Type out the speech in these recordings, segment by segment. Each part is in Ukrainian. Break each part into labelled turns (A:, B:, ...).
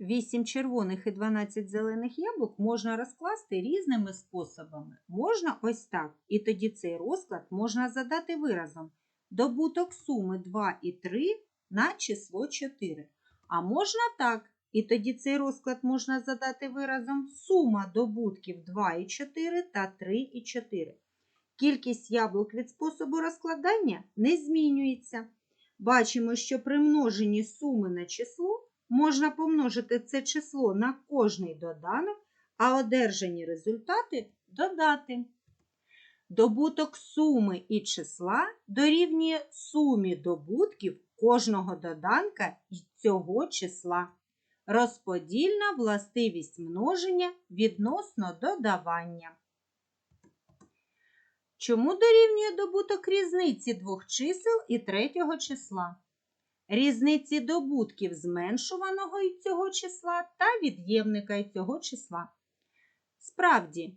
A: 8 червоних і 12 зелених яблук можна розкласти різними способами. Можна ось так, і тоді цей розклад можна задати виразом. Добуток суми 2 і 3 на число 4. А можна так, і тоді цей розклад можна задати виразом сума добутків 2 і 4 та 3 і 4. Кількість яблук від способу розкладання не змінюється. Бачимо, що при множенні суми на число можна помножити це число на кожний доданок, а одержані результати додати. Добуток суми і числа дорівнює сумі добутків кожного доданка і цього числа. Розподільна властивість множення відносно додавання. Чому дорівнює добуток різниці двох чисел і третього числа? Різниці добутків зменшуваного і цього числа та від'ємника і цього числа. Справді,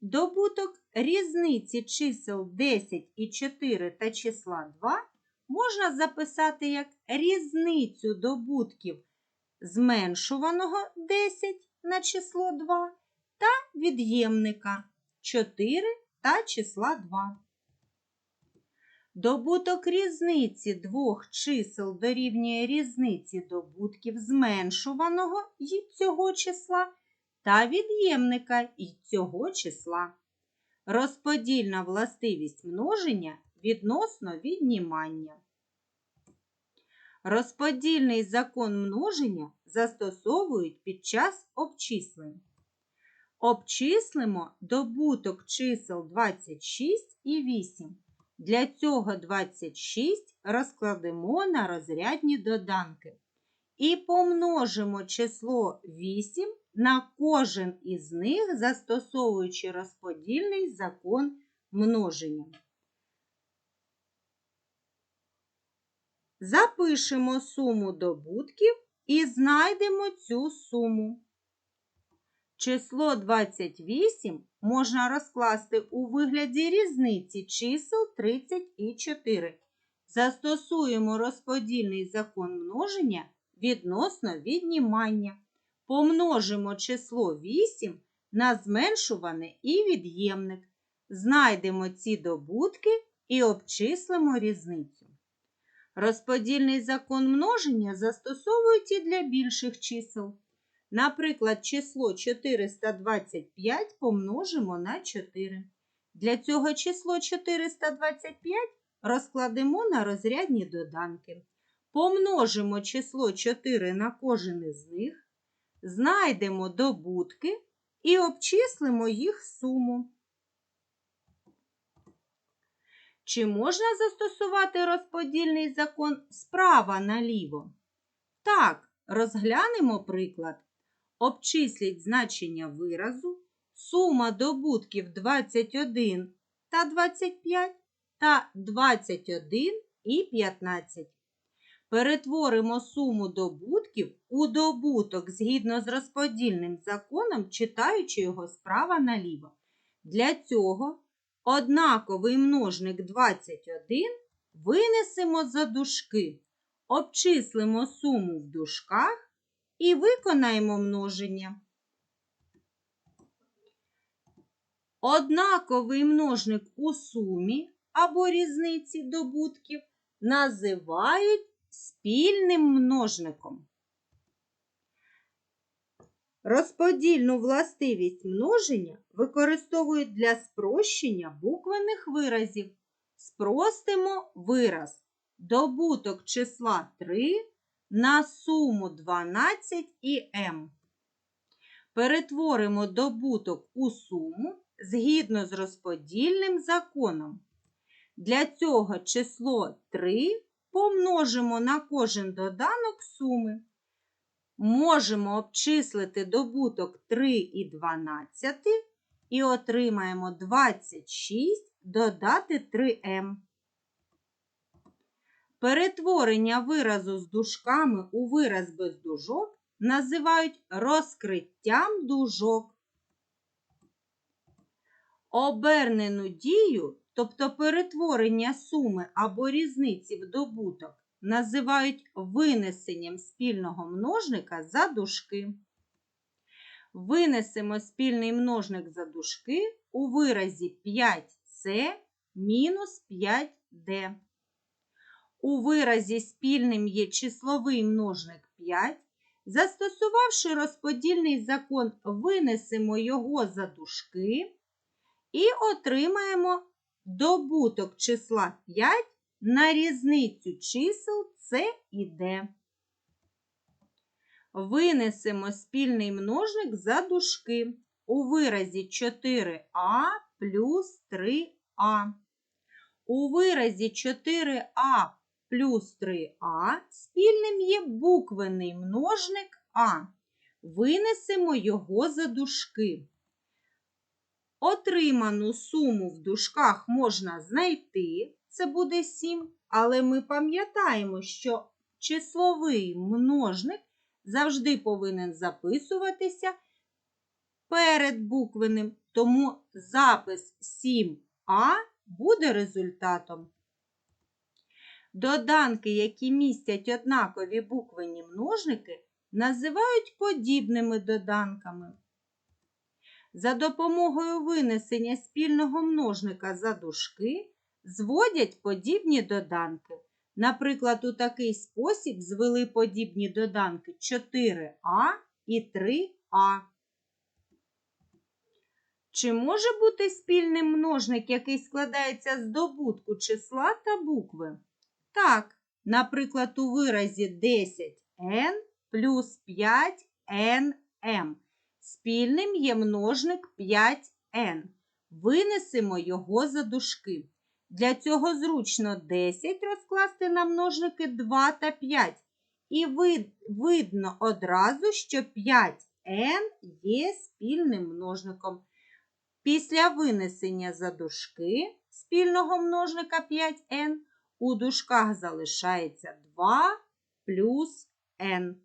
A: добуток різниці чисел 10 і 4 та числа 2 можна записати як різницю добутків зменшуваного 10 на число 2 та від'ємника 4 та числа 2. Добуток різниці двох чисел дорівнює різниці добутків зменшуваного й цього числа та від'ємника й цього числа. Розподільна властивість множення відносно віднімання. Розподільний закон множення застосовують під час обчислень. Обчислимо добуток чисел 26 і 8. Для цього 26 розкладемо на розрядні доданки і помножимо число 8 на кожен із них, застосовуючи розподільний закон множення. Запишемо суму добутків і знайдемо цю суму. Число 28 можна розкласти у вигляді різниці чисел 30 і 4. Застосуємо розподільний закон множення відносно віднімання. Помножимо число 8 на зменшуване і від'ємник. Знайдемо ці добутки і обчислимо різницю. Розподільний закон множення застосовують і для більших чисел. Наприклад, число 425 помножимо на 4. Для цього число 425 розкладемо на розрядні доданки. Помножимо число 4 на кожен із них, знайдемо добутки і обчислимо їх суму. Чи можна застосувати розподільний закон справа наліво? Так, розглянемо приклад. Обчисліть значення виразу, сума добутків 21 та 25 та 21 і 15. Перетворимо суму добутків у добуток згідно з розподільним законом, читаючи його справа наліво. Для цього однаковий множник 21 винесемо за дужки, обчислимо суму в дужках і виконаємо множення. Однаковий множник у сумі або різниці добутків називають спільним множником. Розподільну властивість множення використовують для спрощення буквених виразів. Спростимо вираз добуток числа 3 на суму 12 і m. Перетворимо добуток у суму згідно з розподільним законом. Для цього число 3 помножимо на кожен доданок суми. Можемо обчислити добуток 3 і 12 і отримаємо 26 додати 3m. Перетворення виразу з дужками у вираз без дужок називають розкриттям дужок. Обернену дію, тобто перетворення суми або різниці в добуток, називають винесенням спільного множника за дужки. Винесемо спільний множник за дужки у виразі 5c мінус 5d. У виразі спільним є числовий множник 5. Застосувавши розподільний закон, винесемо його за дужки і отримаємо добуток числа 5 на різницю чисел С і Д. Винесемо спільний множник за дужки у виразі 4а плюс 3а. У виразі 4а плюс 3а спільним є буквений множник А. Винесемо його за дужки. Отриману суму в дужках можна знайти, це буде 7, але ми пам'ятаємо, що числовий множник завжди повинен записуватися перед буквеним, тому запис 7а буде результатом. Доданки, які містять однакові буквені множники, називають подібними доданками. За допомогою винесення спільного множника за дужки зводять подібні доданки. Наприклад, у такий спосіб звели подібні доданки 4а і 3а. Чи може бути спільним множник, який складається з добутку числа та букви? Так, наприклад, у виразі 10n плюс 5nm. Спільним є множник 5n. Винесемо його за дужки. Для цього зручно 10 розкласти на множники 2 та 5. І вид, видно одразу, що 5n є спільним множником. Після винесення за дужки спільного множника 5n у дужках залишається 2 плюс n.